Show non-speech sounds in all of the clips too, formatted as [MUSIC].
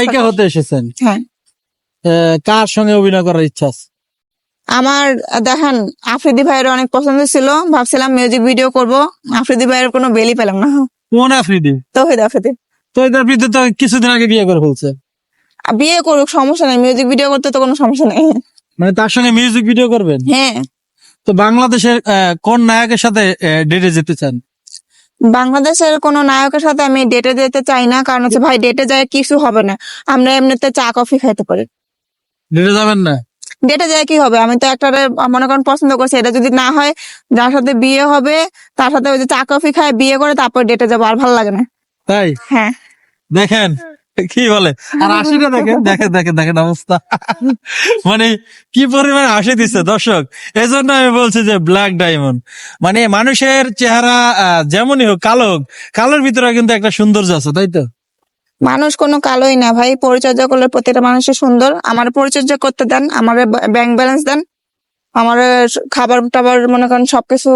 নায়িকা হতে এসেছেন। হ্যাঁ। কার সঙ্গে অভিনয় করার ইচ্ছা আছে? আমার দেখেন আফ্রিদি ভাইয়ের অনেক পছন্দ ছিল। ভাবছিলাম মিউজিক ভিডিও করব। আফ্রিদি ভাইয়ের কোনো বেলই পেলাম না। কোন আফ্রিদি? তৌহিদ আফ্রিদি। তো এদের আফ্রিদি তো কিছুদিন আগে বিয়ে করে ফেলছে। আর বিয়ে করুক সমস্যা নেই। মিউজিক ভিডিও করতে তো কোনো সমস্যা নেই। মানে তার সঙ্গে মিউজিক ভিডিও করবেন? হ্যাঁ। তো বাংলাদেশের কোন নায়কের সাথে ডেটে যেতে চান? বাংলাদেশের কোনো নায়কের সাথে আমি ডেটে যেতে চাই না কারণ হচ্ছে ভাই ডেটে যায় কিছু হবে না। আমরা এমনিতে চা কফি খাইতে পারি। ডেটে যাবেন না? ডেটে যায় কি হবে? আমি তো একটা মনে করেন পছন্দ করছি এটা যদি না হয় যার সাথে বিয়ে হবে তার সাথে ওই যে চা কফি খায় বিয়ে করে তারপর ডেটে যাব আর ভালো লাগে না। তাই? হ্যাঁ। দেখেন কি বলে? আর হাসিটা দেখেন দেখেন দেখেন দেখেন অবস্থা। মানে কি পরিমাণে হাসি দিচ্ছে দর্শক। এই জন্য আমি বলছি যে ব্ল্যাক ডায়মন্ড মানে মানুষের চেহারা যেমনই হোক কালো হোক কালোর ভিতরে কিন্তু একটা সৌন্দর্য আছে তাই তো? মানুষ কোনো কালোই না ভাই। পরিচর্যা করলে প্রতিটা মানুষের সুন্দর। আমার পরিচর্যা করতে দেন আমার ব্যাংক ব্যালেন্স দেন। আমার খাবার টাবার মনে করেন সবকিছু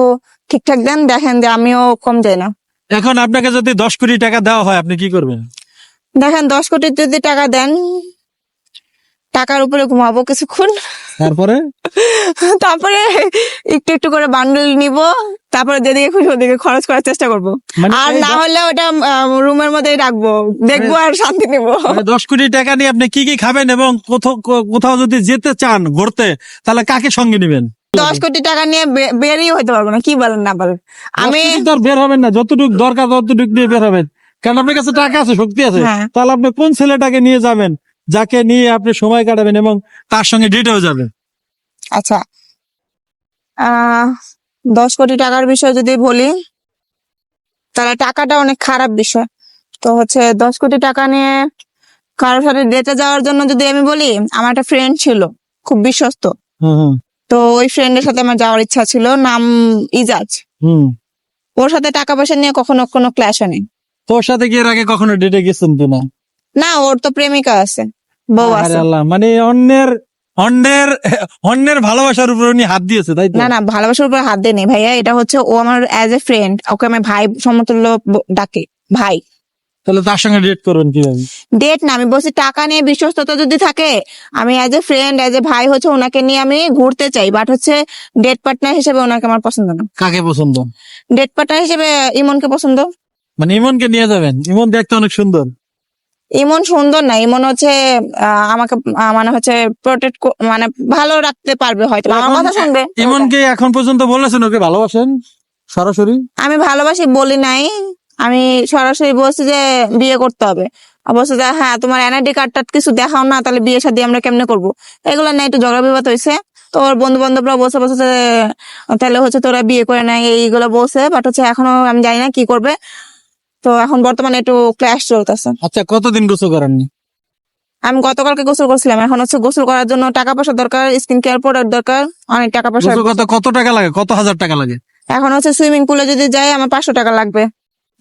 ঠিকঠাক দেন। দেখেন যে আমিও কম যাই না। এখন আপনাকে যদি দশ কোটি টাকা দেওয়া হয় আপনি কি করবেন? দেখেন দশ কোটি যদি টাকা দেন টাকার উপরে ঘুমাবো কিছুক্ষণ। তারপরে? [LAUGHS] তারপরে একটু একটু করে বান্ডেল নিব তারপরে যেদিকে খুশি ওদিকে খরচ করার চেষ্টা করব। মানে আর না হলে ওটা রুমের মধ্যেই রাখব দেখব আর শান্তি নিব। মানে দশ কোটি টাকা নিয়ে আপনি কি কি খাবেন এবং কোথাও কোথাও যদি যেতে চান ঘুরতে তাহলে কাকে সঙ্গে নেবেন? দশ কোটি টাকা নিয়ে বে- বেরিয়ে হইতে পারব না কি বলেন না বলেন। আমি বের হবেন না যতটুকু দরকার ততটুকু নিয়ে বের হবেন। কারণ আপনার কাছে টাকা আছে শক্তি আছে হ্যাঁ। তাহলে আপনি কোন ছেলেটাকে নিয়ে যাবেন? যাকে নিয়ে আপনি সময় কাটাবেন এবং তার সঙ্গে ডেটেও যাবেন আচ্ছা। দশ কোটি টাকার বিষয় যদি বলি তাহলে টাকাটা অনেক খারাপ বিষয়। তো হচ্ছে দশ কোটি টাকা নিয়ে কারোর সাথে ডেটে যাওয়ার জন্য যদি আমি বলি আমার একটা ফ্রেন্ড ছিল খুব বিশ্বস্ত। তো ওই ফ্রেন্ডের সাথে আমার যাওয়ার ইচ্ছা ছিল নাম ইজাজ। হুম। ওর সাথে টাকা পয়সা নিয়ে কখনো কোনো ক্লাস হয়নি। তোর সাথে কি এর আগে কখনো ডেটে গেছেন তো না না ওর তো প্রেমিকা আছে। বউ আরে আছে। আল্লাহ মানে অন্যের অন্যের অন্যের ভালোবাসার উপর উনি হাত দিয়েছে তাই তো? না না ভালোবাসার উপর হাত দেয়নি। ভাইয়া এটা হচ্ছে ও আমার অ্যাজ এ ফ্রেন্ড ওকে আমি ভাই সমতুল্য ব- ডাকে ভাই। তাহলে তার সঙ্গে ডেট করবেন কীভাবে? ডেট না আমি বলছি টাকা নিয়ে বিশ্বস্ততা যদি থাকে আমি as a friend as a ভাই হচ্ছে ওনাকে নিয়ে আমি ঘুরতে চাই বাট হচ্ছে ডেট পার্টনার হিসেবে ওনাকে আমার পছন্দ না। কাকে পছন্দ? ডেট পার্টনার হিসেবে ইমনকে পছন্দ। মানে ইমনকে নিয়ে যাবেন। ইমন দেখতে অনেক সুন্দর। ইমন সুন্দর না ইমন হচ্ছে আমাকে মানে হচ্ছে প্রোটেক্ট মানে ভালো রাখতে পারবে হয়তো আমার কথা শুনবে। ইমনকে এখন পর্যন্ত বলেছেন ওকে ভালোবাসেন? সরাসরি? আমি ভালোবাসি বলি নাই। আমি সরাসরি বলছি যে বিয়ে করতে হবে। আর বলছে যে হ্যাঁ তোমার এনআইডি কার্ডটা কিছু দেখাও না তাহলে বিয়ে শাদী আমরা কেমনে করব? এগুলো না একটু ঝগড়া বিবাদ হয়েছে। তো ওর বন্ধু বান্ধবরা বসে বসে তাহলে হচ্ছে তোরা বিয়ে করে নেয় এইগুলো বসে বাট হচ্ছে এখনও আমি জানি না কি করবে। তো এখন বর্তমানে একটু ক্লাস চলতেছে। আচ্ছা কতদিন গোসল করেননি? আমি গতকালকে গোসল করছিলাম এখন হচ্ছে গোসল করার জন্য টাকা পয়সা দরকার স্কিন কেয়ার প্রোডাক্ট দরকার অনেক টাকা পয়সা গোসল করতে কত টাকা লাগে? কত হাজার টাকা লাগে? এখন হচ্ছে সুইমিং পুলে যদি যাই আমার পাঁচশো টাকা লাগবে।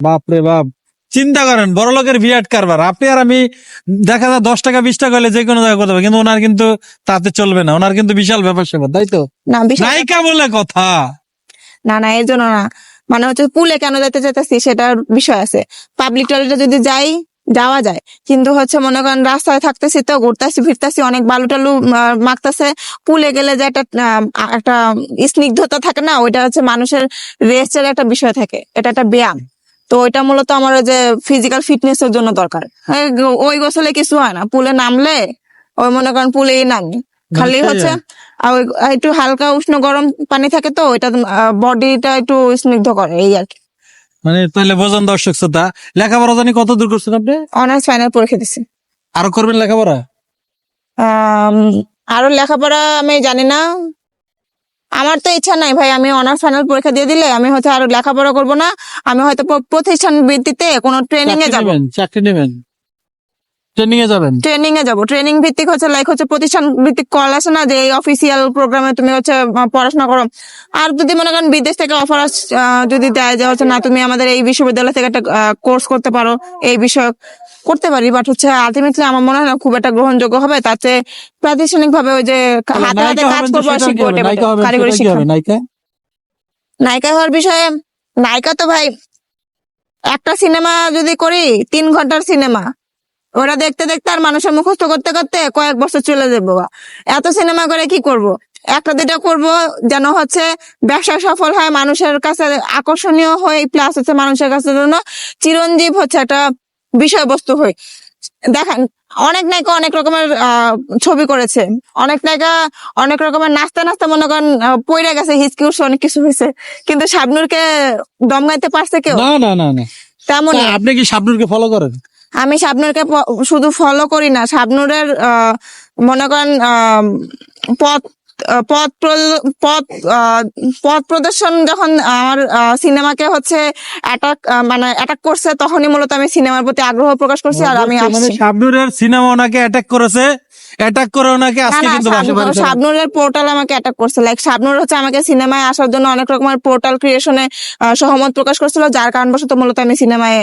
বাপ রে বাপ চিন্তা করেন বড় লোকের বিরাট কারবার। আপনি আর আমি দেখা যায় দশ টাকা বিশ টাকা হলে যে কোনো জায়গায় করতে পারবে কিন্তু ওনার কিন্তু তাতে চলবে না। ওনার কিন্তু বিশাল ব্যাপার স্যাপার তাই তো? না বিশাল নায়িকা বলে কথা। না না এর জন্য না। মানে হচ্ছে পুলে কেন যেতে চাইতেছি সেটার বিষয় আছে। পাবলিক টয়লেটে যদি যাই যাওয়া যায়। কিন্তু হচ্ছে মনে করেন রাস্তায় থাকতেছি তো ঘুরতেছি ফিরতেছি অনেক বালু টালু মাখতেছে। পুলে গেলে যে একটা একটা স্নিগ্ধতা থাকে না ওইটা হচ্ছে মানুষের রেস্টের একটা বিষয় থাকে। এটা একটা ব্যায়াম। তো ওইটা মূলত আমার ওই যে ফিজিক্যাল ফিটনেস এর জন্য দরকার। গো- ওই গোসলে কিছু হয় না। পুলে নামলে ওই মনে করেন পুলেই নামি। খালি হচ্ছে আর একটু হালকা উষ্ণ গরম পানি থাকে তো ওইটা বডিটা একটু স্নিগ্ধ করে এই আর কি। মানে তাহলে বোঝেন দর্শক শ্রোতা লেখাপড়া জানি কত দূর করছেন আপনি? অনার্স ফাইনাল পরীক্ষা দিছি। আরও করবেন লেখাপড়া? আম, আরও লেখাপড়া আমি জানি না। আমার তো ইচ্ছা নাই ভাই আমি অনার্স ফাইনাল পরীক্ষা দিয়ে দিলে আমি হয়তো আরও লেখাপড়া করব না আমি হয়তো প্রতিষ্ঠান ভিত্তিতে কোনো ট্রেনিং এ যাব। চাকরি নেবেন। ট্রেনিং এ যাবেন? ট্রেনিং এ যাব। ট্রেনিং ভিত্তিক হচ্ছে লাইক হচ্ছে প্রতিষ্ঠান ভিত্তিক কল আসে না যে এই অফিসিয়াল প্রোগ্রামে তুমি হচ্ছে পড়াশোনা করো। আর যদি মনে করেন বিদেশ থেকে অফার যদি দেয় যে হচ্ছে না তুমি আমাদের এই বিশ্ববিদ্যালয় থেকে একটা কোর্স করতে পারো এই বিষয় করতে পারি। বাট হচ্ছে আলটিমেটলি আমার মনে হয় না খুব একটা গ্রহণযোগ্য হবে। তাতে প্রাতিষ্ঠানিক ভাবে ওই যে হাতে হাতে কাজ করব শিখব কারিগরি শিক্ষা। নায়িকা হওয়ার বিষয়ে নায়িকা তো ভাই একটা সিনেমা যদি করি তিন ঘণ্টার সিনেমা। ওরা দেখতে দেখতে আর মানুষের মুখস্থ করতে করতে কয়েক বছর চলে যাব এত সিনেমা করে কি করব? একটা দুটা করব যেন হচ্ছে ব্যবসা সফল হয় মানুষের কাছে আকর্ষণীয় হয় প্লাস হচ্ছে মানুষের কাছে জন্য চিরঞ্জীব হচ্ছে একটা বিষয়বস্তু হয় দেখেন অনেক নায়িকা অনেক রকমের আহ, ছবি করেছে। অনেক নায়িকা অনেক রকমের নাচতে নাচতে মনে করেন পইড়ে গেছে হিচকি উঠছে অনেক কিছু হয়েছে। কিন্তু শাবনুরকে দম গাইতে পারছে কেউ? না না না না। তেমন আপনি কি শাবনুরকে ফলো করেন? আমি শাবনুরকে শুধু ফলো করি না শাবনুরের মনে করেন পথ পথ পথ পথ প্রদর্শন যখন আমার সিনেমাকে হচ্ছে অ্যাটাক মানে অ্যাটাক করছে তখনই মূলত আমি সিনেমার প্রতি আগ্রহ প্রকাশ করছি আর আমি মানে আসছি। শাবনুরের সিনেমা ওনাকে অ্যাটাক করেছে অ্যাটাক করে ওনাকে আজকে কিন্তু শাবনুরের পোর্টাল আমাকে অ্যাটাক করছে। লাইক শাবনুর হচ্ছে আমাকে সিনেমায় আসার জন্য অনেক রকমের পোর্টাল ক্রিয়েশনে সহমত প্রকাশ করছিল যার কারণবশত মূলত আমি সিনেমায়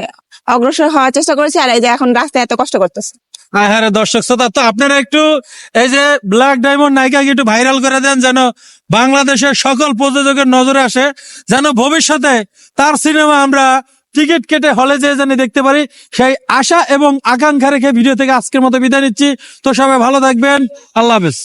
অগ্রসর হওয়ার চেষ্টা করেছি আর এই যে এখন রাস্তায় এত কষ্ট করতেছে। হ্যাঁ দর্শক শ্রোতা, তো আপনারা একটু এই যে ব্ল্যাক ডায়মন্ড নায়িকাকে একটু ভাইরাল করে দেন যেন বাংলাদেশের সকল প্রযোজকের নজরে আসে, যেন ভবিষ্যতে তার সিনেমা আমরা টিকিট কেটে হলে যেয়ে যেন দেখতে পারি। সেই আশা এবং আকাঙ্ক্ষা রেখে ভিডিও থেকে আজকের মতো বিদায় নিচ্ছি। তো সবাই ভালো থাকবেন। আল্লাহ হাফেজ।